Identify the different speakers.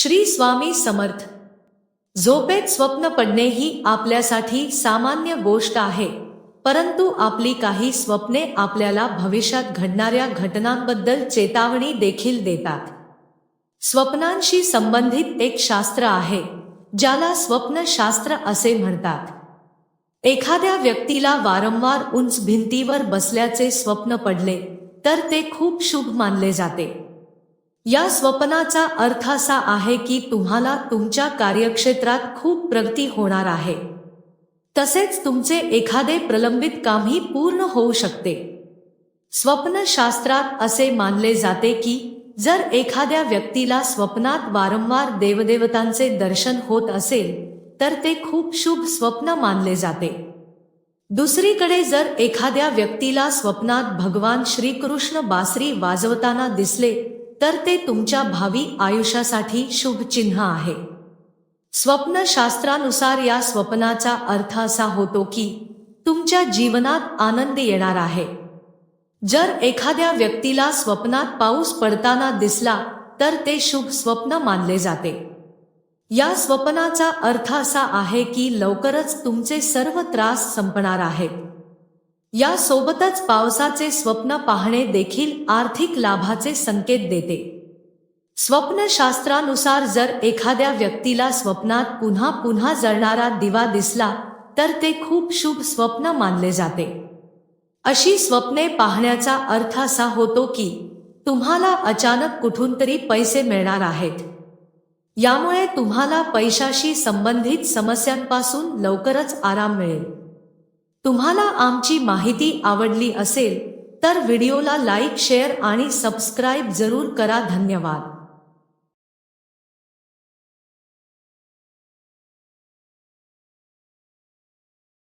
Speaker 1: श्री स्वामी समर्थ. झोपेत स्वप्न पडणे ही आपल्यासाठी सामान्य गोष्ट आहे परंतु आपली काही स्वप्ने आपल्याला भविष्यात घडणाऱ्या घटनांबद्दल चेतावणी देखील देतात. स्वप्नांशी संबंधित एक शास्त्र आहे ज्याला स्वप्नशास्त्र असे म्हणतात. एखाद्या व्यक्तीला वारंवार उंच भिंतीवर बसल्याचे स्वप्न पडले तर ते खूप शुभ मानले जाते. या स्वप्नाचा अर्थ असा आहे की तुम्हाला तुमच्या कार्यक्षेत्रात खूप प्रगती होणार आहे. तसेच तुमचे एखादे प्रलंबित कामही पूर्ण होऊ शकते. स्वप्नशास्त्रात असे मानले जाते की जर एखाद्या व्यक्तीला स्वप्नात वारंवार देवदेवतांचे दर्शन होत असेल तर ते खूप शुभ स्वप्न मानले जाते. दुसरीकडे जर एखाद्या व्यक्तीला स्वप्नात भगवान श्रीकृष्ण बासरी वाजवताना दिसले तर ते तुमच्या भावी आयुष्यासाठी शुभ चिन्ह आहे. स्वप्नशास्त्रानुसार या स्वप्नाचा अर्थ असा होतो की तुमच्या जीवनात आनंद येणार आहे. जर एखाद्या व्यक्तीला स्वप्नात पाऊस पडताना दिसला तर ते शुभ स्वप्न मानले जाते. या स्वप्नाचा अर्थ असा आहे की लवकरच तुमचे सर्व त्रास संपणार आहेत. या सोबतच पावसाचे स्वप्न पाहणे देखील आर्थिक लाभाचे संकेत देते. स्वप्नशास्त्रानुसार जर एखाद्या व्यक्तीला स्वप्नात पुन्हा पुन्हा जळणारा दिवा दिसला तर ते खूप शुभ स्वप्न मानले जाते. अशी स्वप्ने पाहण्याचा अर्थ असा होतो की तुम्हाला अचानक कुठून तरी पैसे मिळणार आहेत. यामुळे तुम्हाला पैशाशी संबंधित समस्यांपासून लवकरच आराम मिळेल. तुम्हाला आमची माहिती आवडली असेल तर व्हिडिओला लाईक शेअर आणि सबस्क्राईब जरूर करा. धन्यवाद.